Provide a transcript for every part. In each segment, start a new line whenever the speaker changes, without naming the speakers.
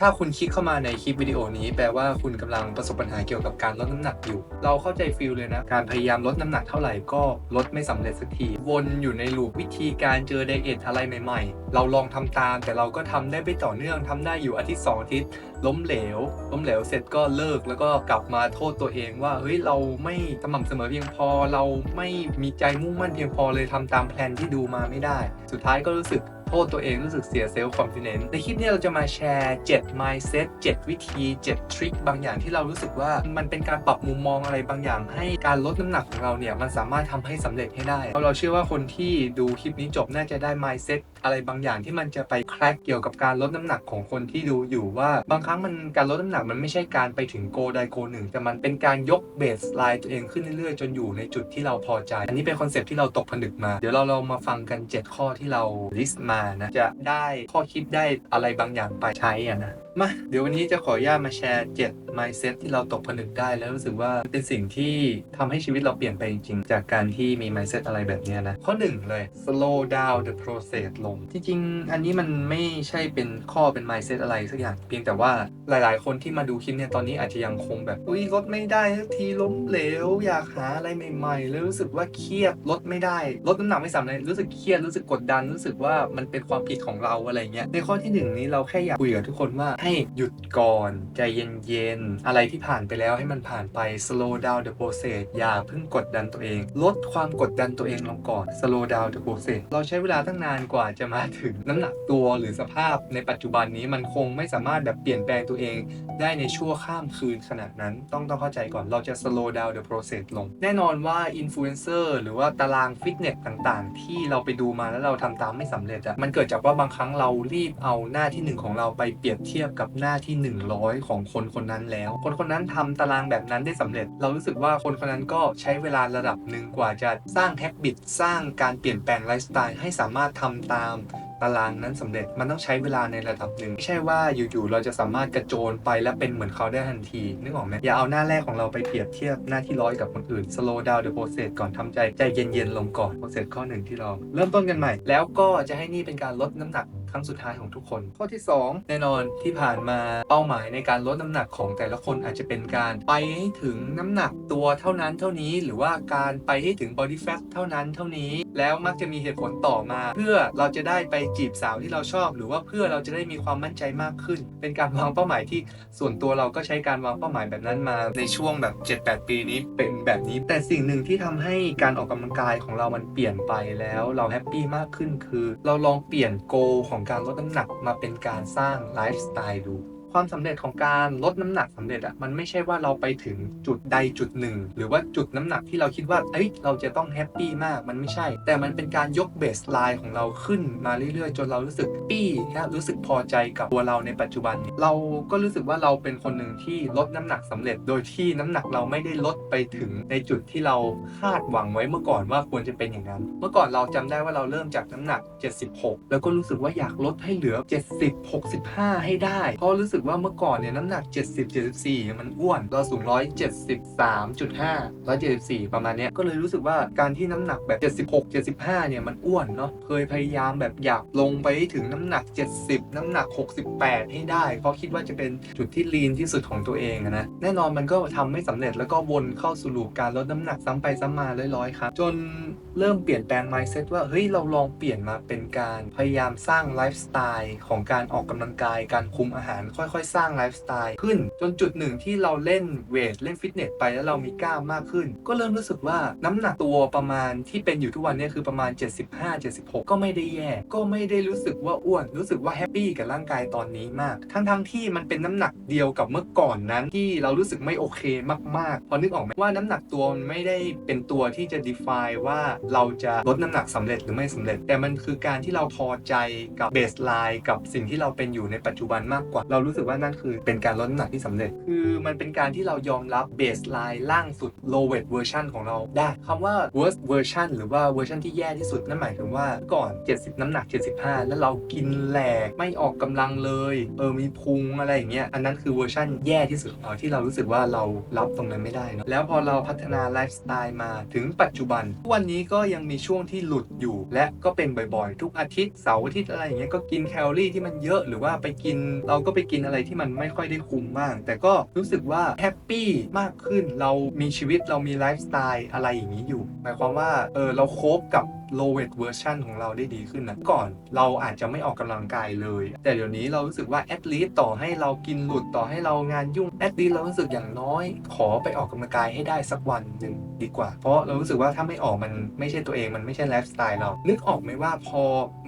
ถ้าคุณคลิกเข้ามาในคลิปวิดีโอนี้แปลว่าคุณกำลังประสบปัญหาเกี่ยวกับการลดน้ำหนักอยู่ เราเข้าใจฟิลเลยนะ การพยายามลดน้ำหนักเท่าไหร่ก็ลดไม่สำเร็จสักที วนอยู่ในลูปวิธีการเจอไดเอทอะไรใหม่ๆ เราลองทำตาม แต่เราก็ทำได้ไม่ต่อเนื่องทำได้อยู่อาทิตย์สองอาทิตย์ล้มเหลว ล้มเหลวเสร็จก็เลิกแล้วก็กลับมาโทษตัวเองว่าเฮ้ยเราไม่สม่ำเสมอเพียงพอ เราไม่มีใจมุ่งมั่นเพียงพอเลยทำตามแพลนที่ดูมาไม่ได้ สุดท้ายก็รู้สึก โทษตัวเองรู้สึกเสียเซลล์คอนฟิเ n น e ในคลิปนี้เราจะมาแชร์ 7 mindset 7 วิธี 7 ทริคบางอย่างที่เรารู้สึกว่ามันเป็นการปรับมุมมองอะไรบางอย่าง ให้การลดน้ำหนักของเราเนี่ยมันสามารถทำให้สำเร็จให้ได้เราเราเชื่อว่าคนที่ดูคลิปนี้จบน่าจะได้ mindset อะไรบางอย่างที่มันจะไปแคร็กเกี่ยวกับการลดน้ำหนักของคนที่ดูอยู่ว่าบางครั้งมันการลดน้ำหนักมันไม่ใช่การไปถึงโกใดโกหนึ่ง แต่มันเป็นการยกเบสไลน์ตัวเองขึ้นเรื่อยๆ จนอยู่ในจุดที่เราพอใจ อันนี้เป็นคอนเซปที่เราตกผลึกมาเดี๋ยวเราลองมาฟังกัน 7 ข้อที่เราลิสต์มานะจะได้ข้อคิดได้อะไรบางอย่างไปใช้อะนะ มาเดี๋ยววันนี้จะขออนุญาตมาแชร์ 7 mindset ที่เราตกผลึกได้ แล้วรู้สึกว่าเป็นสิ่งที่ทำให้ชีวิตเราเปลี่ยนไปจริงๆ จากการที่มี mindset อะไรแบบนี้นะ ข้อหนึ่งเลย slow down the process ลง จริงๆ อันนี้มันไม่ใช่เป็นข้อเป็น mindset อะไรสักอย่าง เพียงแต่ว่าหลายๆ คนที่มาดูคลิปเนี่ยตอนนี้อาจจะยังคงแบบอุ้ยลดไม่ได้สักทีล้มเหลว อยากหาอะไรใหม่ๆ แล้วรู้สึกว่าเครียดลดไม่ได้ลดน้ำหนักไม่สำเร็จรู้สึกเครียดรู้สึกกดดันรู้สึกว่ามันเป็นความผิดของเราอะไรเงี้ยในข้อที่หนึ่งนี้เราแค่อยากคุยกับทุกคนว่าให้หยุดก่อน ใจเย็นๆ อะไรที่ผ่านไปแล้วให้มันผ่านไป slow down the process อย่าเพิ่งกดดันตัวเอง ลดความกดดันตัวเองลงก่อน slow down the process เราใช้เวลาตั้งนานกว่าจะมาถึงน้ำหนักตัวหรือสภาพในปัจจุบันนี้มันคงไม่สามารถแบบเปลี่ยนแปลงตัวเอง ได้ในชั่วข้ามคืนขนาดนั้น ต้องต้องเข้าใจก่อนเราจะ slow down the process ลง แน่นอนว่า influencer หรือว่าตารางฟิตเนสต่างๆ ที่เราไปดูมาแล้วเราทำตามไม่สำเร็จอะมันเกิดจากว่าบางครั้งเรารีบเอาหน้าที่หนึ่งของเราไปเปรียบเทียบกับหน้าที่ 100 ของคนคนนั้นแล้ว คนคนนั้นทำตารางแบบนั้นได้สำเร็จ เรารู้สึกว่าคนคนนั้นก็ใช้เวลาระดับหนึ่งกว่าจะสร้างแฮบบิตสร้างการเปลี่ยนแปลงไลฟ์สไตล์ให้สามารถทำตามตารางนั้นสำเร็จมันต้องใช้เวลาในระดับหนึ่งไม่ใช่ว่าอยู่ๆเราจะสามารถกระโจนไปและเป็นเหมือนเขาได้ทันทีนึกออกไหมอย่าเอาหน้าแรกของเราไปเปรียบเทียบหน้าที่ร้อยกับคนอื่น slow down the process ก่อนทำใจใจเย็นๆลงก่อน process ข้อหนึ่งที่เรา เริ่มต้นกันใหม่ แล้วก็จะให้นี่เป็นการลดน้ำหนัก ครั้งสุดท้ายของทุกคน ข้อที่ 2 แน่นอนที่ผ่านมาเป้าหมายในการลดน้ำหนักของแต่ละคนอาจจะเป็นการไปให้ถึงน้ำหนักตัวเท่านั้นเท่านี้ หรือว่าการไปให้ถึง body fat เท่านั้นเท่านี้ แล้วมักจะมีเหตุผลต่อมา เพื่อเราจะได้ไปจีบสาวที่เราชอบ หรือว่าเพื่อเราจะได้มีความมั่นใจมากขึ้น เป็นการวางเป้าหมายที่ส่วนตัวเราก็ใช้การวางเป้าหมายแบบนั้นมา ในช่วงแบบ 7-8 ปีนี้เป็นแบบนี้ แต่สิ่งหนึ่งที่ทำให้การออกกำลังกายของเรามันเปลี่ยนไปแล้วเราแฮปปี้มากขึ้นคือ เราลองเปลี่ยนโกของของการลดน้ำหนักมาเป็นการสร้างไลฟ์สไตล์ดู ความสำเร็จของการลดน้ำหนักสำเร็จอะมันไม่ใช่ว่าเราไปถึงจุดใดจุดหนึ่ง หรือว่าจุดน้ำหนักที่เราคิดว่าเอ้ยเราจะต้องแฮปปี้มากมันไม่ใช่ แต่มันเป็นการยกเบสไลน์ของเราขึ้นมาเรื่อยๆ จนเรารู้สึกปี้และรู้สึกพอใจกับตัวเราในปัจจุบัน เราก็รู้สึกว่าเราเป็นคนหนึ่งที่ลดน้ำหนักสำเร็จ โดยที่น้ำหนักเราไม่ได้ลดไปถึงในจุดที่เราคาดหวังไว้เมื่อก่อนว่าควรจะเป็นอย่างนั้น เมื่อก่อนเราจำได้ว่าเราเริ่มจากน้ำหนัก 76 แล้วก็รู้สึกว่าอยากลดให้เหลือ 70 65 ให้ได้เพราะรู้สึกว่าเมื่อก่อนเนี่ยน้ำหนัก 70 74เนี่มันอ้วนเราสูง 173.5 174 ประมาณเนี้ยก็เลยรู้สึกว่าการที่น้ำหนักแบบ 76 75 เนี่ยมันอ้วนเนาะเคยพยายามแบบอยากลงไปถึงน้ำหนัก 70 น้ำหนัก 68 ให้ได้ เพราะคิดว่าจะเป็นจุดที่ลีนที่สุดของตัวเองนะแน่นอนมันก็ทำไม่สำเร็จแล้วก็วนเข้าสู่ลูปการลดน้ำหนักซ้ำไปซ้ำมาร้อยๆครับจนเริ่มเปลี่ยนแปลง mindset ว่าเฮ้ยเราลองเปลี่ยนมาเป็นการพยายามสร้างไลฟ์สไตล์ของการออกกำลังกายการคุมอาหารค่อยๆ สร้างไลฟ์สไตล์ขึ้น จนจุดหนึ่งที่เราเล่นเวทเล่นฟิตเนสไปแล้วเรามีกล้ามมากขึ้น ก็เริ่มรู้สึกว่าน้ำหนักตัวประมาณที่เป็นอยู่ทุกวันนี้คือประมาณ 75-76 ก็ไม่ได้แย่ ก็ไม่ได้รู้สึกว่าอ้วน รู้สึกว่าแฮปปี้กับร่างกายตอนนี้มาก ทั้งๆที่มันเป็นน้ำหนักเดียวกับเมื่อก่อนนั้นที่เรารู้สึกไม่โอเคมากๆ พอนึกออกไหมว่าน้ำหนักตัวมันไม่ได้เป็นตัวที่จะ define ว่าเราจะลดน้ำหนักสำเร็จหรือไม่สำเร็จ แต่มันคือการที่เราพอใจกับเบสไลน์กับสิ่งที่เราเป็นอยู่ในปัจจุบันมากกว่าเรารู้สึกว่านั่นคือเป็นการลดน้ำหนักที่สำเร็จ คือมันเป็นการที่เรายอมรับเบสไลน์ล่างสุด lowest version ของเราได้คำว่า worst version หรือว่าเวอร์ชันที่แย่ที่สุดนั่นหมายถึงว่าก่อน 70 น้ำหนัก 75 แล้วเรากินแหลกไม่ออกกำลังเลยเออมีพุงอะไรอย่างเงี้ยอันนั้นคือเวอร์ชันแย่ที่สุดของเราที่เรารู้สึกว่าเรารับตรงนั้นไม่ได้เนะแล้วพอเราพัฒนาไลฟ์สไตล์มาถึงปัจจุบันทุกวันนี้ก็ยังมีช่วงที่หลุดอยู่ และก็เป็นบ่อยๆ ทุกอาทิตย์เสาร์อาทิตย์อะไรอย่างเงี้ยก็กินแคลอรี่ที่มันเยอะหรือว่าไปกินเราก็ไปกินอะไรที่มันไม่ค่อยได้คุ้มบ้าง แต่ก็รู้สึกว่าแฮปปี้มากขึ้นเรามีชีวิตเรามีไลฟ์สไตล์อะไรอย่างนี้อยู่ หมายความว่าเออเราโคบกับ low weight version ของเราได้ดีขึ้นนะก่อนเราอาจจะไม่ออกกำลังกายเลย แต่เดี๋ยวนี้เรารู้สึกว่า at least ต่อให้เรากินหลุดต่อให้เรางานยุ่ง at least เรารู้สึกอย่างน้อย ขอไปออกกำลังกายให้ได้สักวันหนึ่งดีกว่า เพราะเรารู้สึกว่าถ้าไม่ออกมันไม่ใช่ตัวเองมันไม่ใช่ไลฟ์สไตล์เรา นึกออกไหมว่าพอ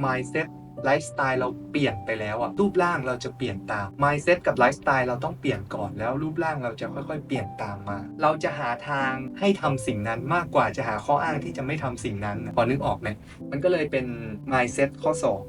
mindset ไลฟ์สไตล์เราเปลี่ยนไปแล้วอะรูปร่างเราจะเปลี่ยนตาม mindset กับไลฟ์สไตล์เราต้องเปลี่ยนก่อนแล้วรูปร่างเราจะค่อยๆ เปลี่ยนตามมา เราจะหาทางให้ทำสิ่งนั้นมากกว่าจะหาข้ออ้างที่จะไม่ทำสิ่งนั้นพอนึกออกไหมมันก็เลยเป็น mindset ข้อสอง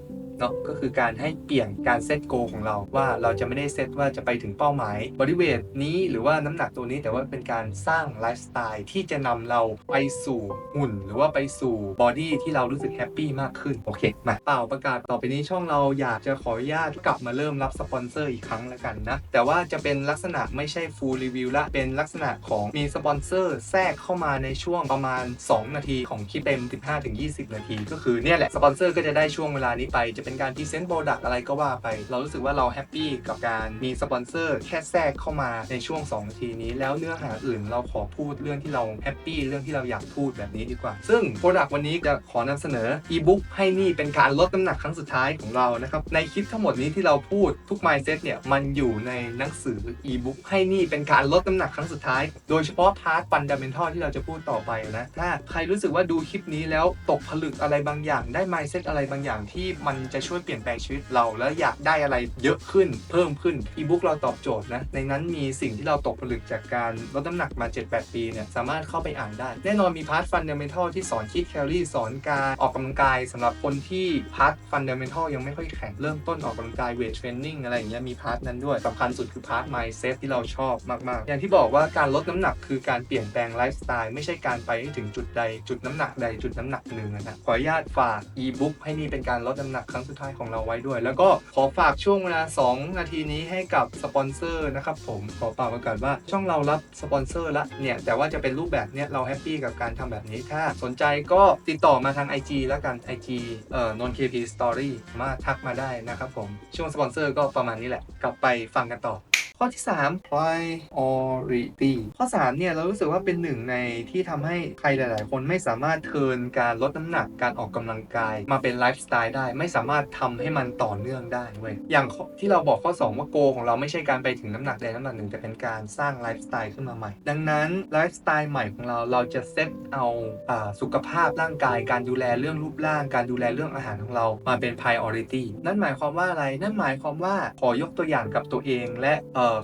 เนาะก็คือการให้เปลี่ยนการเซตโกของเราว่าเราจะไม่ได้เซตว่าจะไปถึงเป้าหมายบริเวณนี้หรือว่าน้ำหนักตัวนี้แต่ว่าเป็นการสร้างไลฟ์สไตล์ที่จะนำเราไปสู่หุ่น หรือว่าไปสู่บอดี้ที่เรารู้สึกแฮปปี้มากขึ้นโอเคมาเป่าประกาศต่อไปนี้ช่องเราอยากจะขออนุญาตกลับมาเริ่มรับสปอนเซอร์อีกครั้งแล้วกันนะ แต่ว่าจะเป็นลักษณะไม่ใช่ฟูลรีวิวละเป็นลักษณะของมีสปอนเซอร์แทรกเข้ามาในช่วงประมาณ 2 นาทีของคลิปเต็ม 15-20 นาที ก็คือเนี่ยแหละสปอนเซอร์ก็จะได้ช่วงเวลานี้ไปจะเป็นการพรีเซนต์โปรดักต์อะไรก็ว่าไป เรารู้สึกว่าเราแฮปปี้กับการมีสปอนเซอร์แค่แทรกเข้ามาในช่วง 2 นาทีนี้แล้วเนื้อหาอื่นเราขอพูดเรื่องที่เราแฮปปี้เรื่องที่เราอยากพูดแบบนี้ดีกว่า ซึ่งโปรดักต์วันนี้จะขอนำเสนออีบุ๊กให้นี่เป็นการลดน้ำหนักครั้งสุดท้ายของเรานะครับในคลิปทั้งหมดนี้ที่เราพูดทุก mindset เนี่ยมันอยู่ในหนังสืออีบุ๊กให้นี่เป็นการลดน้ำหนักครั้งสุดท้าย โดยเฉพาะพาร์ทฟันดัมเบลทัลที่เราจะพูดต่อไปนะถ้าใครรู้สึกว่าดูคลิปนี้แล้วตกผลึกอะไรบางอย่างได้ mindset อะไรบางอย่างที่มันจะช่วยเปลี่ยนแปลงชีวิตเรา แล้วอยากได้อะไรเยอะขึ้นเพิ่มขึ้นอีบุ๊กเราตอบโจทย์นะในนั้นมีสิ่งที่เราตกผลึกจากการลดน้ำหนักมา 7-8 ปีเนี่ยสามารถเข้าไปอ่านได้ แน่นอนมีพาร์ทฟันเดัมเทัลที่สอนคิดแคลอรี่สอนการออกกำลังกายสำหรับคนที่พาร์ทฟันเดัมเทัลยังไม่ค่อยแข็งเริ่มต้นออกกำลังกายเวทเทรนนิ่งอะไรอย่างเงี้ยมีพาร์ทนั้นด้วยสำคัญสุดคือพาร์ท mindset ที่เราชอบมากๆ อย่างที่บอกว่าการลดน้ำหนักคือการเปลี่ยนแปลงไลฟ์สไตล์ไม่ใช่การไปให้ถึงจุดใดจุดน้ำหนักใดจุดน้ำหนักหนึ่งนะขออนุญาตฝากอีบุ๊กให้นี่เป็นการลดน้ำหนักครั้งสุดท้ายของเราไว้ด้วย แล้วก็ขอฝากช่วงเวลา 2 นาทีนี้ให้กับสปอนเซอร์นะครับผมขอฝากประกาศว่าช่องเรารับสปอนเซอร์ละเนี่ยแต่ว่าจะเป็นรูปแบบเนี้ยเราแฮปปี้กับการทำแบบนี้ถ้าสนใจก็ติดต่อมาทาง IG แล้วกัน IG เอ่อนน KP Story มาทักมาได้นะครับผมช่วงสปอนเซอร์ก็ประมาณนี้แหละ กลับไปฟังกันต่อข้อที่ 3 priority ข้อ 3 เนี่ย เรารู้สึกว่าเป็นหนึ่งในที่ทำให้ใครหลาย ๆ คนไม่สามารถเทิร์นการลดน้ำหนักการออกกำลังกาย มาเป็นไลฟ์สไตล์ได้ ไม่สามารถทำให้มันต่อเนื่องได้เว้ยอย่างที่เราบอกข้อ 2 ว่าโกของเราไม่ใช่การไปถึงน้ำหนักใดน้ำหนักหนึ่งแต่เป็นการสร้างไลฟ์สไตล์ขึ้นมาใหม่ ดังนั้นไลฟ์สไตล์ใหม่ของเราเราจะเซตเอาอสุขภาพร่างกาย การดูแลเรื่องรูปร่าง การดูแลเรื่องอาหารของเรามาเป็น priority นั่นหมายความว่าอะไรนั่นหมายความว่าขอยกตัวอย่างกับตัวเอง และ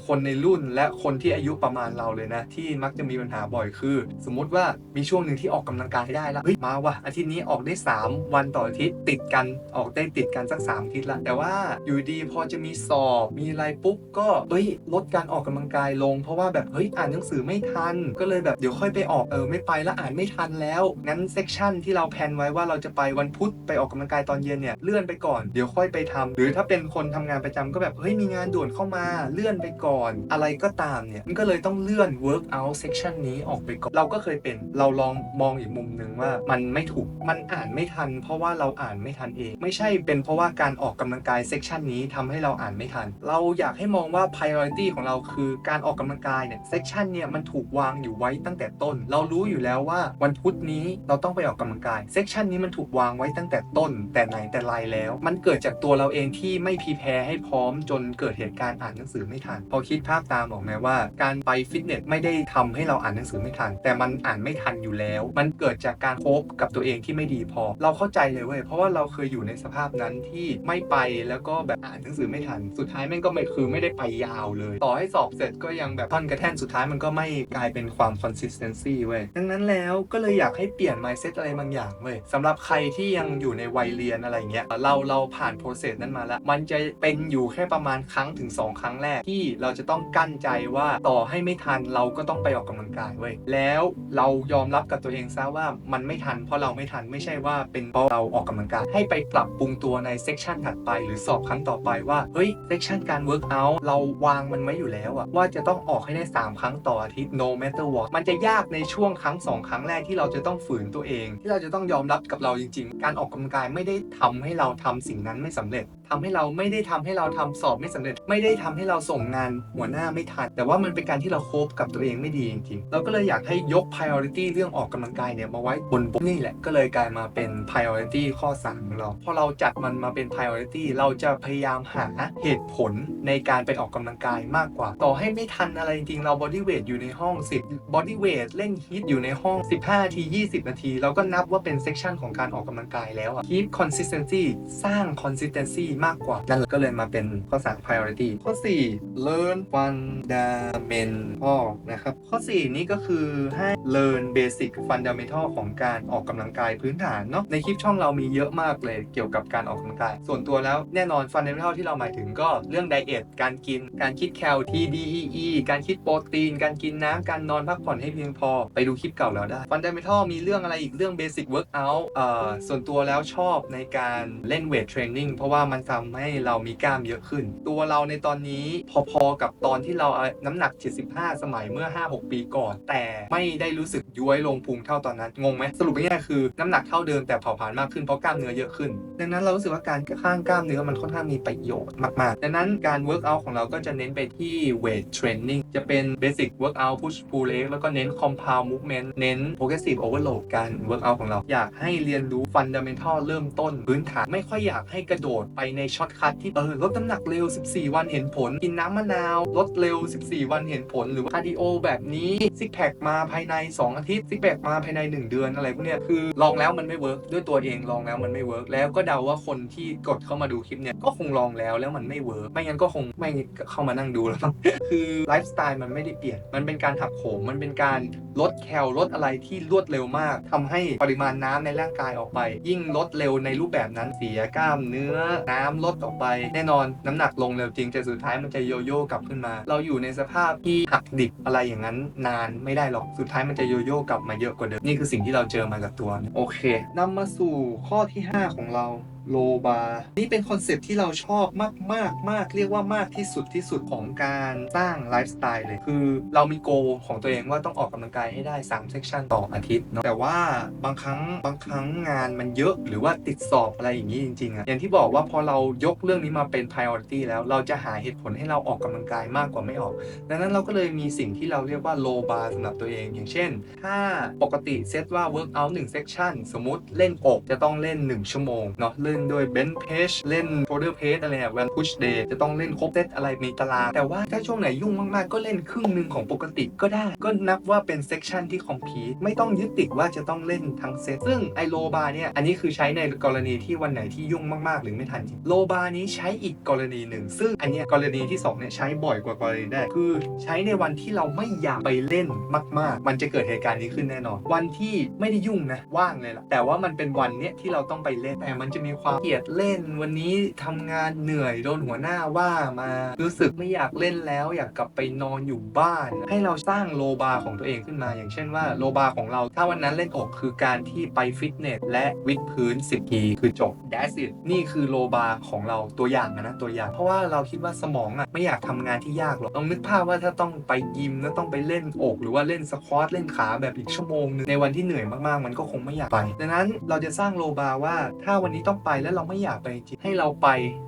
คนในรุ่นและคนที่อายุประมาณเราเลยนะ ที่มักจะมีปัญหาบ่อยคือ สมมติว่ามีช่วงหนึ่งที่ออกกำลังกายได้แล้วเฮ้ยมาว่ะอาทิตย์นี้ออกได้ 3 วันต่ออาทิตย์ติดกันออกได้ติดกันสัก3อาทิตย์ละแต่ว่าอยู่ดีพอจะมีสอบมีอะไรปุ๊บก็เอ้ยลดการออกกำลังกายลง เพราะว่าแบบเฮ้ยอ่านหนังสือไม่ทัน ก็เลยแบบเดี๋ยวค่อยไปออกเออไม่ไปแล้วอ่านไม่ทันแล้วงั้นเซกชันที่เราแพนไว้ว่าเราจะไปวันพุธไปออกกำลังกายตอนเย็นเนี่ยเลื่อนไปก่อนเดี๋ยวค่อยไปทำหรือถ้าเป็นคนทำงานประจำก็แบบเฮ้ยมีงานด่วนเข้ามาเลื่อนไปก่อน อะไรก็ตามเนี่ยมันก็เลยต้องเลื่อน work out section นี้ออกไปก่อนเราก็เคยเป็นเราลองมองอีกมุมหนึ่งว่ามันไม่ถูกมันอ่านไม่ทัน เพราะว่าเราอ่านไม่ทันเอง ไม่ใช่เป็นเพราะว่าการออกกำลังกาย section นี้ทำให้เราอ่านไม่ทัน เราอยากให้มองว่า priority ของเราคือการออกกำลังกายเนี่ย section เนี่ยมันถูกวางอยู่ไว้ตั้งแต่ต้น เรารู้อยู่แล้วว่าวันพุธนี้เราต้องไปออกกำลังกาย section นี้มันถูกวางไว้ตั้งแต่ต้น แต่ไหนแต่ไรแล้ว มันเกิดจากตัวเราเองที่ไม่พีแพรให้พร้อมจนเกิดเหตุการณ์อ่านหนังสือไม่ทัน พอคิดภาพตามออกไหมว่า การไปฟิตเนสไม่ได้ทำให้เราอ่านหนังสือไม่ทัน แต่มันอ่านไม่ทันอยู่แล้ว มันเกิดจากการโคบกับตัวเองที่ไม่ดีพอ เราเข้าใจเลยเว้ยเพราะว่าเราเคยอยู่ในสภาพนั้นที่ไม่ไปแล้วก็แบบอ่านหนังสือไม่ทัน สุดท้ายแม่งก็ไม่คือไม่ได้ไปยาวเลย ต่อให้สอบเสร็จก็ยังแบบท่อนกระแท่นสุดท้ายมันก็ไม่กลายเป็นความ consistency เว้ยดังนั้นแล้วก็เลยอยากให้เปลี่ยน mindset อะไรบางอย่างเว้ยสำหรับใครที่ยังอยู่ในวัยเรียนอะไรเงี้ยเราเราผ่าน process นั้นมาแล้ว มันจะเป็นอยู่แค่ประมาณครั้งถึง 2 ครั้งแรกที่เราจะต้องกั้นใจว่าต่อให้ไม่ทันเราก็ต้องไปออกกำลังกายเว้ยแล้วเรายอมรับกับตัวเองซะว่ามันไม่ทันเพราะเราไม่ทันไม่ใช่ว่าเป็นเพราะเราออกกำลังกายให้ไปปรับปรุงตัวัวในเซกชันถัดไป หรือสอบครั้งต่อไปว่า เฮ้ยเซกชันการ work out เราวางมันไว้อยู่แล้วอะว่าจะต้องออกให้ได้ 3 ครั้งต่ออาทิตย์ no matter what มันจะยากในช่วงครั้ง 2 ครั้งแรกที่เราจะต้องฝืนตัวเอง ที่เราจะต้องยอมรับกับเราจริง ๆ การออกกำลังกายไม่ได้ทำให้เราทำสิ่งนั้นไม่สำเร็จทำให้เราไม่ได้ทำให้เราทำสอบไม่สำเร็จ ไม่ได้ทำให้เราส่งงานหัวหน้าไม่ทันแต่ว่ามันเป็นการที่เราโคบกับตัวเองไม่ดีจริงๆเราก็เลยอยากให้ยก priority เรื่องออกกำลังกายเนี่ยมาไว้บนบนนี่แหละก็เลยกลายมาเป็น priority ข้อ3ของเราพอเราจัดมันมาเป็น priority เราจะพยายามหาเหตุผลในการไปออกกำลังกายมากกว่า ต่อให้ไม่ทันอะไรจริงๆเรา body weight อยู่ในห้อง 10 body weight เล่นฮิตอยู่ในห้อง 15นาที20 นาที เราก็นับว่าเป็น section ของการออกกำลังกายแล้วอะ keep consistency สร้าง consistency มากกว่านั่นแหละก็เลยมาเป็นข้อ 3 priority ข้อ 4 learn fundamental นะครับ ข้อ 4 นี้ก็คือให้ learn basic fundamental ของการออกกำลังกายพื้นฐานเนาะในคลิปช่องเรามีเยอะมากเลยเกี่ยวกับการออกกำลังกาย ส่วนตัวแล้วแน่นอน fundamental ที่เราหมายถึงก็เรื่อง diet การกิน การคิดแคล TDEE การคิดโปรตีน การกินน้ำการนอนพักผ่อนให้เพียงพอ ไปดูคลิปเก่าแล้วได้ fundamental มีเรื่องอะไรอีกเรื่อง basic workout เอ่อส่วนตัวแล้วชอบในการเล่น weight training เพราะว่ามันทำให้เรามีกล้ามเยอะขึ้น ตัวเราในตอนนี้พอๆกับตอนที่เราเอาน้ำหนัก 75 สมัยเมื่อ 5-6 ปีก่อน แต่ไม่ได้รู้สึกย้วยลงพุงเท่าตอนนั้นงงไหมสรุปง่ายๆคือน้ำหนักเท่าเดิมแต่เผาผลาญมากขึ้นเพราะกล้ามเนื้อเยอะขึ้น ดังนั้นเรารู้สึกว่าการข้างกล้ามเนื้อมันค่อนข้างมีประโยชน์มาก ๆ ดังนั้นการ work out ของเราก็จะเน้นไปที่ weight training จะเป็น basic work out push pull leg แล้วก็เน้น compound movement เน้น progressive overload การ work out ของเรา อยากให้เรียนรู้ fundamental เริ่มต้นพื้นฐานไม่ค่อยอยากให้กระโดดไปในช็อตคัทที่เออลดน้ำหนักเร็ว 14 วันเห็นผล กินน้ำมะนาว ลดเร็ว 14 วันเห็นผล หรือว่าคาร์ดิโอแบบนี้ซิกแพคมาภายใน 2 อาทิตย์ซิกแพคมาภายใน 1 เดือนอะไรพวกเนี้ยคือลองแล้วมันไม่เวิร์กด้วยตัวเองลองแล้วมันไม่เวิร์กแล้วก็เดาว่าคนที่กดเข้ามาดูคลิปเนี่ยก็คงลองแล้วแล้วมันไม่เวิร์กไม่งั้นก็คงไม่เข้ามานั่งดูแล้วคือไลฟ์สไตล์มันไม่ได้เปลี่ยน มันเป็นการหักโหมมันเป็นการลดแคลลดอะไรที่รวดเร็วมากทำให้ปริมาณน้ำในร่างกายออกไป ยิ่งลดเร็วในรูปแบบนั้นเสียกล้ามเนื้อน้ำลดออกไป แน่นอนน้ำหนักลงเร็วจริงแต่สุดท้ายมันจะโยโย่กลับขึ้นมา เราอยู่ในสภาพที่หักดิบอะไรอย่างนั้น นานไม่ได้หรอกสุดท้ายมันจะโยโย่กลับมาเยอะกว่าเดิมนี่คือสิ่งที่เราเจอมากับตัว โอเคนำมาสู่ข้อที่ 5 ของเรา โลบาร์นี่เป็นคอนเซปที่เราชอบมากมากมากเรียกว่ามากที่สุดที่สุดของการสร้างไลฟ์สไตล์เลย คือเรามีโกของตัวเองว่าต้องออกกำลังกายให้ได้ 3 เซสชันต่ออาทิตย์เนาะแต่ว่าบางครั้งบางครั้งงานมันเยอะหรือว่าติดสอบอะไรอย่างนี้จริงๆอะอย่างที่บอกว่าพอเรายกเรื่องนี้มาเป็น priority แล้วเราจะหาเหตุผลให้เราออกกำลังกายมากกว่าไม่ออก ดังนั้นเราก็เลยมีสิ่งที่เราเรียกว่า low bar สำหรับตัวเอง อย่างเช่น ถ้าปกติเซตว่า workout 1 section สมมุติเล่นอกจะต้องเล่น 1 ชั่วโมงเนาะเล่นด้วย bench press เล่น shoulder press อะไรเนี่ยวัน push day จะต้องเล่นครบเซตอะไรมีตาราง แต่ว่าถ้าช่วงไหนยุ่งมากๆ ก็เล่นครึ่งหนึ่งของปกติก็ได้ ก็นับว่าเป็น section ที่ complete ไม่ต้องยึดติดว่าจะต้องเล่นทั้งเซตซึ่งไอโลบาร์เนี่ยอันนี้คือใช้ในกรณีที่วันไหนที่ยุ่งมากๆ หรือไม่ทันจริงโลบาร์นี้ใช้อีกกรณีหนึ่ง ซึ่งอันนี้กรณีที่สองเนี่ยใช้บ่อยกว่ากรณีแรกคือ ใช้ในวันที่เราไม่อยากไปเล่นมาก ๆ มันจะเกิดเหตุการณ์นี้ขึ้นแน่นอน วันที่ไม่ได้ยุ่งนะว่างเลยล่ะแต่ว่ามันเป็นวันเนี้ยที่เราต้องไปเล่นแต่มันจะมีความเกลียดเล่น วันนี้ทำงานเหนื่อยโดนหัวหน้าว่ามารู้สึกไม่อยากเล่นแล้ว อยากกลับไปนอนอยู่บ้าน ให้เราสร้างโลบาของตัวเองขึ้นมา อย่างเช่นว่าโลบาของเราถ้าวันนั้นเล่นอกคือการที่ไปฟิตเนสและวิดพื้น10ทีคือจบ That's it นี่คือโลบาของเราตัวอย่างนะตัวอย่าง เพราะว่าเราคิดว่าสมองอะไม่อยากทำงานที่ยากหรอกลองนึกภาพว่าถ้าต้องไปยิมแล้วต้องไปเล่นอก หรือว่าเล่นสควอตเล่นขาแบบอีกชั่วโมงนึงในวันที่เหนื่อยมากๆ มันก็คงไม่อยากไป ดังนั้นเราจะสร้างโลบาว่าถ้าวันนี้ต้องไปแล้วเราไม่อยากไปจริงให้เราไป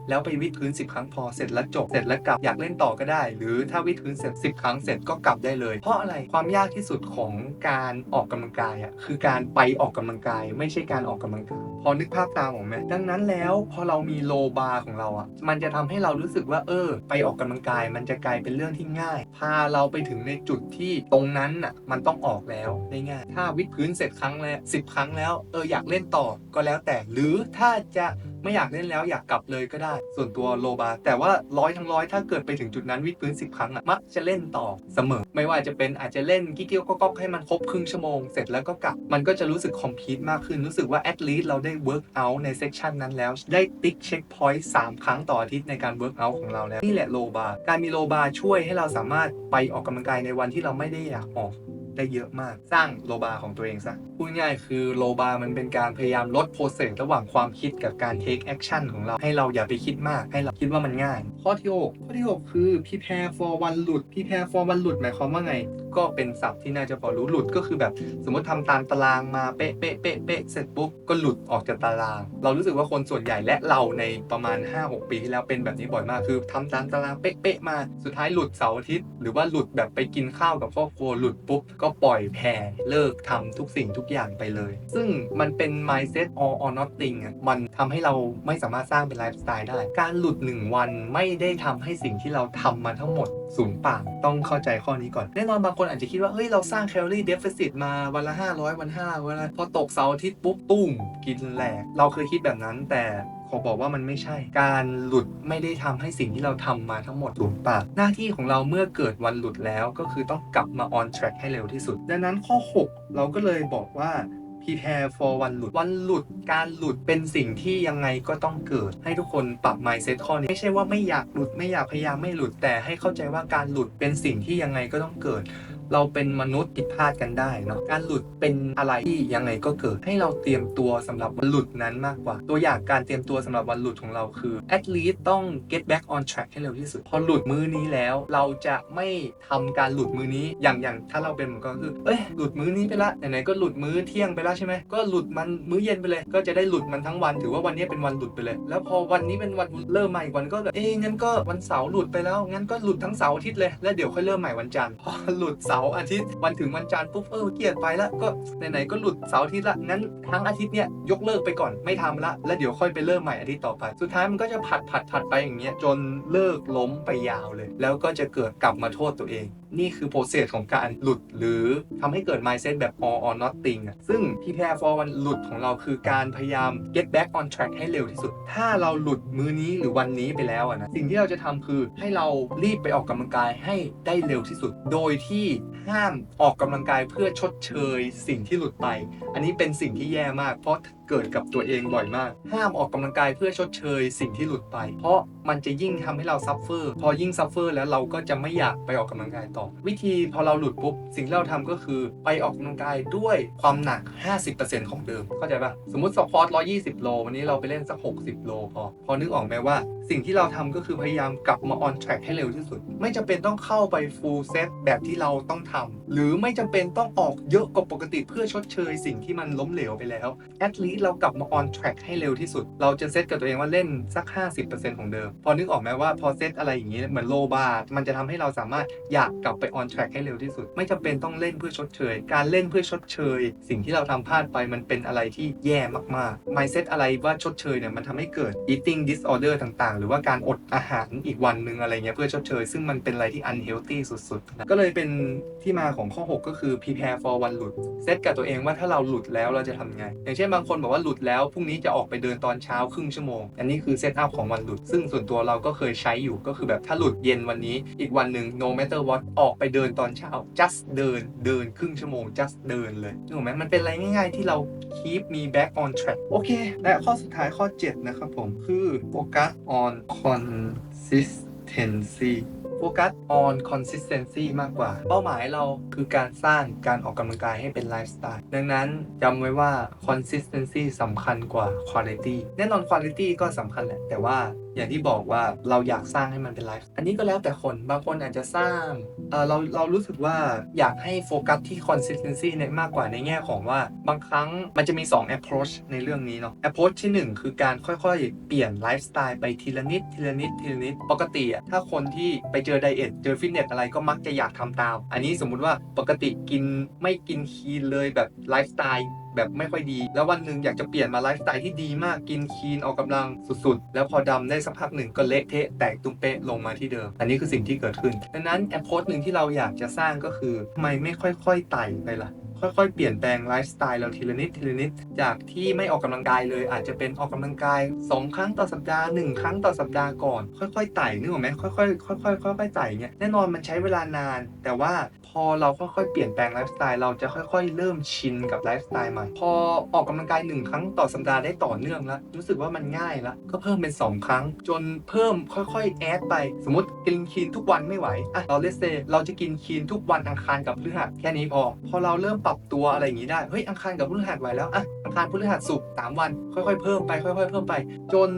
แล้วไปวิดพื้น 10 ครั้งพอเสร็จแล้วจบเสร็จแล้วกลับอยากเล่นต่อก็ได้ หรือถ้าวิดพื้นเสร็จ10 ครั้งเสร็จก็กลับได้เลย เพราะอะไรความยากที่สุดของการออกกำลังกายอะคือการไปออกกำลังกาย ไม่ใช่การออกกำลังกายพอนึกภาพตามผมไหมดังนั้นแล้วพอเรามีโลบาร์ของเราอะมันจะทำให้เรารู้สึกว่าเออ ไปออกกำลังกาย มันจะกลายเป็นเรื่องที่ง่าย พาเราไปถึงในจุดที่ตรงนั้นอะมันต้องออกแล้วได้ง่าย ถ้าวิดพื้นเสร็จครั้งแล้วสิบครั้งแล้วเอออยากเล่นต่อก็แล้วแต่หรือถ้าจะไม่อยากเล่นแล้วอยากกลับเลยก็ได้ ส่วนตัวโลบา แต่ว่าร้อยทั้งร้อยถ้าเกิดไปถึงจุดนั้นวิดพื้น 10 ครั้งอะมักจะเล่นต่อเสมอ ไม่ว่าจะเป็นอาจจะเล่นกิ๊กเกี้ยวก็ก๊อกให้มันครบครึ่งชั่วโมงเสร็จแล้วก็กลับ มันก็จะรู้สึกคอมพลีทมากขึ้นรู้สึกว่าแอดลีสเราได้เวิร์กอัลในเซสชันนั้นแล้ว ได้ติ๊กเช็คพอยต์3ครั้งต่ออาทิตย์ในการเวิร์กอัลของเราแล้วนี่แหละโลบาการมีโลบาช่วยให้เราสามารถไปออกกำลังกายในวันที่เราไม่ได้อยากออก ได้เยอะมาก สร้างโลบาของตัวเองซะพูดง่ายคือโลบามันเป็นการพยายามลดโปรเซสระหว่างความคิดกับการเทคแอคชั่นของเราให้เราอย่าไปคิดมากให้เราคิดว่ามันง่าย ข้อที่หกข้อที่หกคือ prepare for วันหลุด prepare for วันหลุดหมายความว่าไงก็เป็นศัพท์ที่น่าจะพอรู้หลุดก็คือแบบ สมมติทำตามตารางมาเป๊ะเป๊ะเป๊ะเป๊ะเสร็จปุ๊บก็หลุดออกจากตาราง เรารู้สึกว่าคนส่วนใหญ่และเราในประมาณ 5-6 ปีที่แล้วเป็นแบบนี้บ่อยมากคือทำตามตารางเป๊ะเป๊ะมาสุดท้ายหลุดเสาร์อาทิตย์หรือว่าหลุดแบบไปกินข้าวกับครอบครัวหลุดปุ๊บก็ปล่อยแผ่เลิกทำทุกสิ่งทุกอย่างไปเลย ซึ่งมันเป็น mindset all or nothing มันทำให้เราไม่สามารถสร้างเป็นไลฟ์สไตล์ได้ การหลุด 1 วันไม่ได้ทำให้สิ่งที่เราทำมาทั้งหมด สูญเปล่าต้องเข้าใจข้อนี้ก่อน แน่นอนบางคนอาจจะคิดว่า เฮ้ย เราสร้างแคลอรี่เดฟ i ซิตมาวันละ 500 วัน5วันละพอตกเสาร์อาทิตย์ปุ๊บตุ้มกินแหลก เราเคยคิดแบบนั้นแต่ขอบอกว่ามันไม่ใช่ การหลุดไม่ได้ทำให้สิ่งที่เราทำมาทั้งหมดสูญเปล่าหน้าที่ของเราเมื่อเกิดวันหลุดแล้วก็คือต้องกลับมา on track ให้เร็วที่สุด ดังนั้นข้อ 6 เราก็เลยบอกว่า prepare for วันหลุด วันหลุดการหลุดเป็นสิ่งที่ยังไงก็ต้องเกิด ให้ทุกคนปรับ mindset ข้อนี้ ไม่ใช่ว่าไม่อยากหลุดไม่อยากพยายามไม่หลุดแต่ให้เข้าใจว่าการหลุดเป็นสิ่งที่ยังไงก็ต้องเกิด เราเป็นมนุษย์ผิดพลาดกันได้เนาะการหลุดเป็นอะไรที่ยังไงก็เกิด ให้เราเตรียมตัวสำหรับวันหลุดนั้นมากกว่า ตัวอย่างการเตรียมตัวสำหรับวันหลุดของเราคือ at least ต้อง get back on track ให้เร็วที่สุด พอหลุดมือนี้แล้ว เราจะไม่ทำการหลุดมือนี้อย่างอย่างถ้าเราเป็นผมก็คือเอ้ยหลุดมือนี้ไปละไหนๆก็หลุดมื้อเที่ยงไปล้วใช่ไหมก็หลุดมันมื้อเย็นไปเลย ก็จะได้หลุดมันทั้งวัน ถือว่าวันนี้เป็นวันหลุดไปเลย แล้วพอวันนี้เป็นวันเริ่มใหม่วันก็แบบเอ้ยงั้นก็วันเสาร์หลุดไปแล้วงั้นก็หลุดทั้งเสาร์อาทิตย์เลยแล้วเดี๋ยวค่อยเริ่มใหม่วันจันทร์พอหลุดเสาร์อาทิตย์วันถึงวันจันทร์ปุ๊บเออเกลียดไปละก็ไหนๆก็หลุดเสาร์อาทิตย์ละงั้นทั้งอาทิตย์เนี้ยยกเลิกไปก่อนไม่ทำละ แล้วเดี๋ยวค่อยไปเริ่มใหม่อาทิตย์ต่อไป สุดท้ายมันก็จะผัดผัดผัดไปอย่างเงี้ยจนเลิกล้มไปยาวเลย แล้วก็จะเกิดกลับมาโทษตัวเอง นี่คือโปรเซสของการหลุดหรือทำให้เกิด mindset แบบ all or nothing อะซึ่ง prepare for วันหลุดของเราคือการพยายาม get back on track ให้เร็วที่สุด ถ้าเราหลุดมื้อนี้หรือวันนี้ไปแล้วอะนะสิ่งที่เราจะทำคือให้เรารีบไปออกกำลังกายให้ได้เร็วที่สุด โดยที่ห้ามออกกำลังกายเพื่อชดเชยสิ่งที่หลุดไป อันนี้เป็นสิ่งที่แย่มากเพราะ เกิดกับตัวเองบ่อยมาก ห้ามออกกำลังกายเพื่อชดเชยสิ่งที่หลุดไป เพราะมันจะยิ่งทำให้เราซัฟเฟอร์ พอยิ่งซัฟเฟอร์แล้วเราก็จะไม่อยากไปออกกำลังกายต่อ วิธีพอเราหลุดปุ๊บ สิ่งที่เราทำก็คือไปออกกำลังกายด้วยความหนัก 50%ของเดิม เข้าใจปะสมมติสควอต120 โล วันนี้เราไปเล่นสัก 60 โลพอ พอนึกออกไหมว่า สิ่งที่เราทำก็คือพยายามกลับมา on track ให้เร็วที่สุด ไม่จำเป็นต้องเข้าไป full set แบบที่เราต้องทำหรือไม่จำเป็นต้องออกเยอะกว่าปกติเพื่อชดเชยสิ่งที่มันล้มเหลวไปแล้ว at least เรากลับมา on track ให้เร็วที่สุด เราจะเซตกับตัวเองว่าเล่นสัก 50%ของเดิม พอนึกออกไหมว่าพอเซตอะไรอย่างนี้เหมือนโลบาร์มันจะทำให้เราสามารถอยากกลับไป on track ให้เร็วที่สุด ไม่จำเป็นต้องเล่นเพื่อชดเชย การเล่นเพื่อชดเชย สิ่งที่เราทำพลาดไปมันเป็นอะไรที่แย่มากๆ mindset อะไรว่าชดเชยเนี่ยมันทำให้เกิด eating disorder ต่างๆ หรือว่าการอดอาหารอีกวันหนึ่งอะไรเงี้ยเพื่อชดเชย ซึ่งมันเป็นอะไรที่ unhealthy สุดๆนะก็เลยเป็นที่มาของข้อ 6 ก็คือ prepare for วันหลุด เซตกับตัวเองว่าถ้าเราหลุดแล้วเราจะทำไง อย่างเช่นบางคนบอกว่าหลุดแล้วพรุ่งนี้จะออกไปเดินตอนเช้าครึ่งชั่วโมง อันนี้คือเซตอัพของวันหลุด ซึ่งส่วนตัวเราก็เคยใช้อยู่ก็คือแบบถ้าหลุดเย็นวันนี้ อีกวันหนึ่ง no matter what ออกไปเดินตอนเช้า just เดินเดินครึ่งชั่วโมง just เดินเลยถูกไหมมันเป็นอะไรง่ายๆที่เรา keep me back on track โอเค และข้อสุดท้ายข้อ 7 นะครับผม คือ focus on consistency โฟกัส on consistency มากกว่า เป้าหมายเราคือการสร้างการออกกำลังกายให้เป็นไลฟ์สไตล์ดังนั้นจำไว้ว่า consistency สำคัญกว่า quality แน่นอน quality ก็สำคัญแหละ แต่ว่าอย่างที่บอกว่าเราอยากสร้างให้มันเป็นไลฟ์ อันนี้ก็แล้วแต่คน บางคนอาจจะสร้าง เออเราเรารู้สึกว่าอยากให้โฟกัสที่ consistency ในมากกว่าในแง่ของว่า บางครั้งมันจะมี 2 approach ในเรื่องนี้เนาะ approach ที่ 1 คือการค่อยๆ เปลี่ยนไลฟ์สไตล์ไปทีละนิดทีละนิดทีละนิด ปกติอะถ้าคนที่ไปเจจอไดเอทเจอฟิตเนสอะไรก็มักจะอยากทำตาม อันนี้สมมุติว่าปกติกินไม่กินคีนเลยแบบไลฟ์สไตล์แบบไม่ค่อยดี แล้ววันหนึ่งอยากจะเปลี่ยนมาไลฟ์สไตล์ที่ดีมากกินคีนออกกำลังสุดๆ แล้วพอดำได้สักพักหนึ่งก็เละเทะแตกตุ้มเป๊ะลงมาที่เดิม อันนี้คือสิ่งที่เกิดขึ้นดังนั้นแอปโพสหนึ่งที่เราอยากจะสร้างก็คือทำไมไม่ค่อยๆไต่ไปล่ะค่อยๆ เปลี่ยนแปลงไลฟ์สไตล์เราทีละนิดทีละนิด จากที่ไม่ออกกำลังกายเลย อาจจะเป็นออกกำลังกาย 2 ครั้งต่อสัปดาห์ 1 ครั้งต่อสัปดาห์ก่อน ค่อยๆไต่นึกออกไหมค่อยๆค่อยๆค่อยๆไต่เนี่ยแน่นอนมันใช้เวลานาน แต่ว่า พอเราค่อยๆเปลี่ยนแปลงไลฟ์สไตล์เราจะค่อยๆ เริ่มชินกับไลฟ์สไตล์ใหม่ พอออกกำลังกายหนึ่งครั้งต่อสัปดาห์ได้ต่อเนื่องแล้วรู้สึกว่ามันง่ายแล้วก็เพิ่มเป็น 2 ครั้ง จนเพิ่มค่อยๆ แอดไป สมมติกินคีนทุกวันไม่ไหวอะเราเลสเซเราจะกินคีนทุกวันอังคารกับพฤหัสแค่นี้พอ พอเราเริ่มปรับตัวอะไรอย่างนี้ได้เฮ้ยอังคารกับพฤหัสไหวแล้วอะอังคารพฤหัสศุกร์สามวัน ค่อยๆ เพิ่มไปค่อย ๆ เพิ่มไป จน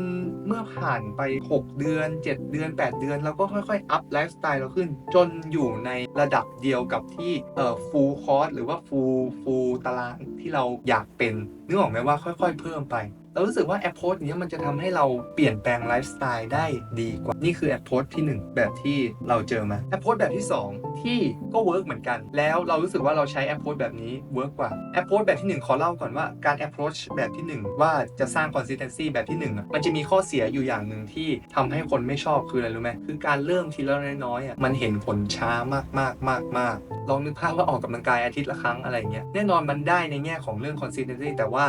เมื่อผ่านไป 6 เดือน 7 เดือน 8 เดือนเราก็ค่อยๆอัพไลฟ์สไตล์เราขึ้น จนอยู่ในระดับเดียวกับที่เอ่อฟูลคอร์สหรือว่าฟูลฟูลตารางที่เราอยากเป็นนึกออกไหมว่าค่อยๆ เพิ่มไปเรารู้สึกว่าแอปโพสนี้ยมันจะทำให้เราเปลี่ยนแปลงไลฟ์สไตล์ได้ดีกว่า นี่คือแอปโพสที่ 1 แบบที่เราเจอมาแอปโพสแบบที่ 2 ที่ก็เวิร์กเหมือนกัน แล้วเรารู้สึกว่าเราใช้แอปโพสแบบนี้เวิร์กกว่าแอปโพสแบบที่ 1 ขอเล่าก่อนว่าการแอปโพสแบบที่ 1 ว่าจะสร้าง consistency แบบที่1อะมันจะมีข้อเสียอยู่อย่างหนึ่งที่ทำให้คนไม่ชอบคืออะไรรู้ไหมคือการเริ่มทีละน้อยๆมันเห็นผลช้ามากมากมากมากๆลองนึกภาพว่าออกกำลังกายอาทิตย์ละครั้งอะไรเงี้ยแน่นอนมันได้ในแง่ของเรื่อง consistency แต่ว่า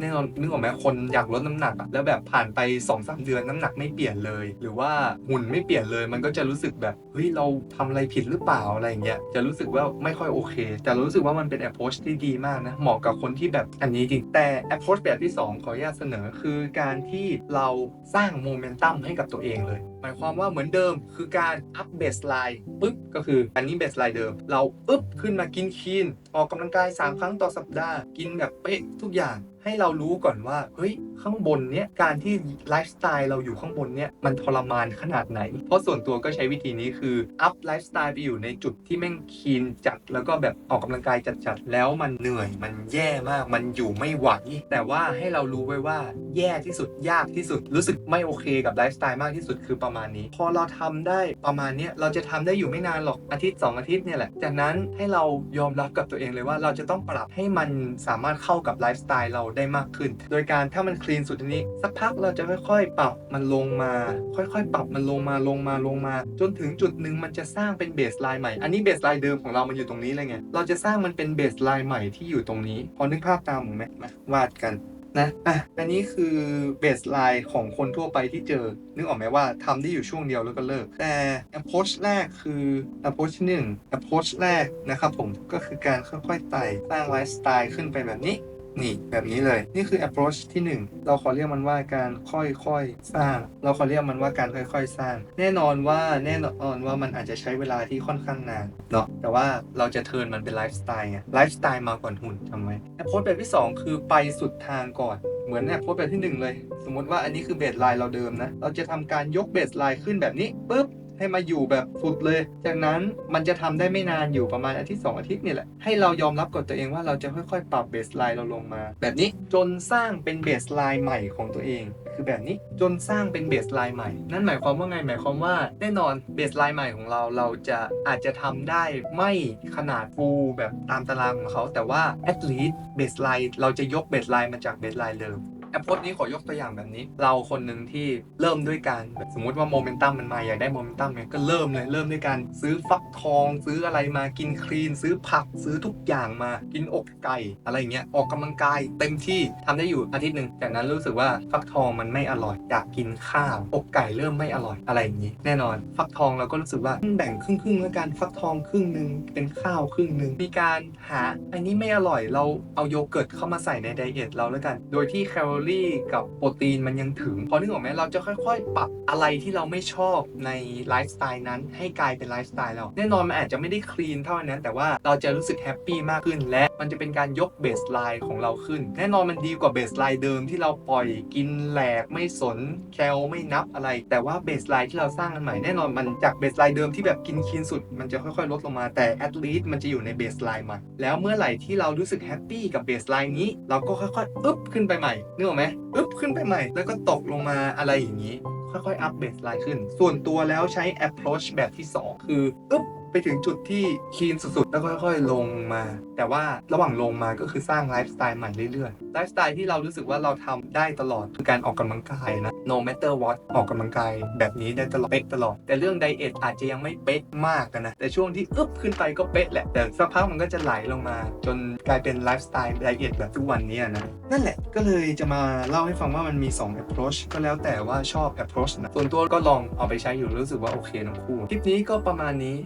แน่นอนนึกออกไหมคนอยากลดน้ำหนักแล้วแบบผ่านไป2อสเดือนน้ำหนักไม่เปลี่ยนเลย หรือว่าหุ่นไม่เปลี่ยนเลย มันก็จะรู้สึกแบบเฮ้ยเราทำอะไรผิดหรือเปล่าอะไรเงี้ยจะรู้สึกว่าไม่ค่อยโอเค แต่รู้สึกว่ามันเป็น approach ที่ดีมากนะเหมาะกับคนที่แบบอันนี้จริงแต่ approach แบบที่ 2 ขออนุญาตเสนอคือการที่เราสร้างโมเมนตัมให้กับตัวเองเลย มายความว่าเหมือนเดิมคือการอัพเบสไลน์ปึ๊บก็คืออันนี้เบสไลน์เดิม เราอึ๊บขึ้นมากินคีนออกกำลังกาย 3 ครั้งต่อสัปดาห์ กินแบบเป๊ะทุกอย่างให้เรารู้ก่อนว่าเฮ้ยข้างบนเนี้ยการที่ไลฟ์สไตล์เราอยู่ข้างบนเนี้ยมันทรมานขนาดไหน เพราะส่วนตัวก็ใช้วิธีนี้คืออัพไลฟ์สไตล์ไปอยู่ในจุดที่แม่งคีนจัด แล้วก็แบบออกกำลังกายจัดๆแล้วมันเหนื่อยมันแย่มากมันอยู่ไม่ไหวแต่ว่าให้เรารู้ไว้ว่าแย่ที่สุดยากที่สุดรู้สึกไม่โอเคกับไลฟ์สไตล์มากที่สุดคือประมาณนี้ พอเราทำได้ประมาณนี้เราจะทำได้อยู่ไม่นานหรอกอาทิตย์ 2 อาทิตย์เนี่ยแหละ จากนั้นให้เรายอมรับกับตัวเองเลยว่าเราจะต้องปรับให้มันสามารถเข้ากับไลฟ์สไตล์เราได้มากขึ้น โดยการถ้ามันคลีนสุดนี้ สักพักเราจะค่อยๆ ปรับมันลงมา ค่อยๆ ปรับมันลงมาลงมาลงมา จนถึงจุดหนึ่งมันจะสร้างเป็นเบสไลน์ใหม่ อันนี้เบสไลน์เดิมของเรามันอยู่ตรงนี้เลยไง เราจะสร้างมันเป็นเบสไลน์ใหม่ที่อยู่ตรงนี้ พอนึกภาพตามผมไหมมาวาดกัน นะอะอันนี้คือเบสไลน์ของคนทั่วไปที่เจอ นึกออกไหมว่าทำได้อยู่ช่วงเดียวแล้วก็เลิก แต่ approach แรกคือ approach ที่หนึ่ง approach แรกนะครับผมก็คือการค่อยๆไต่สร้างไลฟ์สไตล์ขึ้นไปแบบนี้ นี่แบบนี้เลย นี่คือ approach ที่ 1 เราขอเรียกมันว่าการค่อยๆสร้าง เราขอเรียกมันว่าการค่อยๆสร้าง แน่นอนว่าแน่นอนว่ามันอาจจะใช้เวลาที่ค่อนข้างนานเนาะแต่ว่าเราจะเทิร์นมันเป็นไลฟ์สไตล์ไงไลฟ์สไตล์มาก่อนหุ่นทำไม approach แบบที่ 2 คือไปสุดทางก่อนเหมือน approach แบบที่ 1 เลย สมมติว่าอันนี้คือเบสไลน์เราเดิมนะ เราจะทำการยกเบสไลน์ขึ้นแบบนี้ปุ๊บ ให้มาอยู่แบบสุดเลย จากนั้นมันจะทำได้ไม่นานอยู่ประมาณอาทิตย์2อาทิตย์นี่แหละ ให้เรายอมรับกับตัวเองว่าเราจะค่อยๆ ปรับเบสไลน์เราลงมา แบบนี้จนสร้างเป็นเบสไลน์ใหม่ของตัวเอง คือแบบนี้จนสร้างเป็นเบสไลน์ใหม่ นั่นหมายความว่าไงหมายความว่า แน่นอนเบสไลน์ใหม่ของเราเราจะอาจจะทำได้ไม่ขนาดฟูลแบบตามตารางของเขาแต่ว่า at least เบสไลน์เราจะยกเบสไลน์มาจากเบสไลน์เดิม แอปโพสนี้ขอยกตัวอย่างแบบนี้ เราคนหนึ่งที่เริ่มด้วยการสมมติว่าโมเมนตัมมันมาอยากได้โมเมนตัมเนี่ยก็เริ่มเลยเริ่มด้วยการซื้อฟักทอง ซื้ออะไรมากินคลีน ซื้อผักซื้อทุกอย่างมากินอกไก่อะไรเงี้ยออกกำลังกาย เต็มที่ทำได้อยู่อาทิตย์หนึ่งจากนั้นรู้สึกว่าฟักทองมันไม่อร่อยอยากกินข้าวอกไก่เริ่มไม่อร่อยอะไรอย่างงี้ แน่นอน ฟักทองเราก็รู้สึกว่าแบ่งครึ่งครึ่งๆแล้วกันฟักทองครึ่งหนึ่งเป็นข้าวครึ่งหนึ่งมีการหาอันนี้ไม่อร่อยเราเอาโยเกิร์ตเข้ามาใส่ในไดเอทเราแล้วกัน โดยที่แคลอรี่กับโปรตีนมันยังถึง พอนึกออกไหมเราจะค่อยๆ ปรับอะไรที่เราไม่ชอบในไลฟ์สไตล์นั้น ให้กลายเป็นไลฟ์สไตล์เราแน่นอนมันอาจจะไม่ได้คลีนเท่านั้น แต่ว่าเราจะรู้สึกแฮปปี้มากขึ้น และมันจะเป็นการยกเบสไลน์ของเราขึ้น แน่นอนมันดีกว่าเบสไลน์เดิมที่เราปล่อยกินแหลกไม่สนแคลไม่นับอะไร แต่ว่าเบสไลน์ที่เราสร้างกันใหม่แน่นอนมันจากเบสไลน์เดิมที่แบบกินคีนสุด มันจะค่อยๆ ลดลงมาแต่ at least มันจะอยู่ในเบสไลน์ใหม่แล้วเมื่อไหร่ที่เรารู้สึกแฮปปี้กับเบสไลน์นี้เราก็ค่อยๆอึ๊บขึ้นไปใหม่นึกออกไหมอึ๊บขึ้นไปใหม่ แล้วก็ตกลงมาอะไรอย่างนี้ ค่อยๆอัพเบสไลน์ขึ้น ส่วนตัวแล้วใช้ approach แบบที่ 2 คืออึ๊บ ไปถึงจุดที่คีนสุดๆ แล้วค่อยๆ ลงมา แต่ว่าระหว่างลงมาก็คือสร้างไลฟ์สไตล์ใหม่เรื่อยๆ ไลฟ์สไตล์ที่เรารู้สึกว่าเราทำได้ตลอดคือการออกกำลังกายนะ no matter what ออกกำลังกายแบบนี้ได้ตลอดเป๊ะตลอด แต่เรื่องไดเอทอาจจะยังไม่เป๊ะมากนะ แต่ช่วงที่อึบขึ้นไปก็เป๊ะแหละ แต่สักพักมันก็จะไหลลงมา จนกลายเป็นไลฟ์สไตล์ไดเอทแบบทุกวันนี้นะ นั่นแหละ ก็เลยจะมาเล่าให้ฟังว่ามันมี 2 approach ก็แล้วแต่ว่าชอบ approach นะ ส่วนตัวก็ลองเอาไปใช้อยู่รู้สึกว่าโอเคทั้งคู่ คลิปนี้ก็ประมาณนี้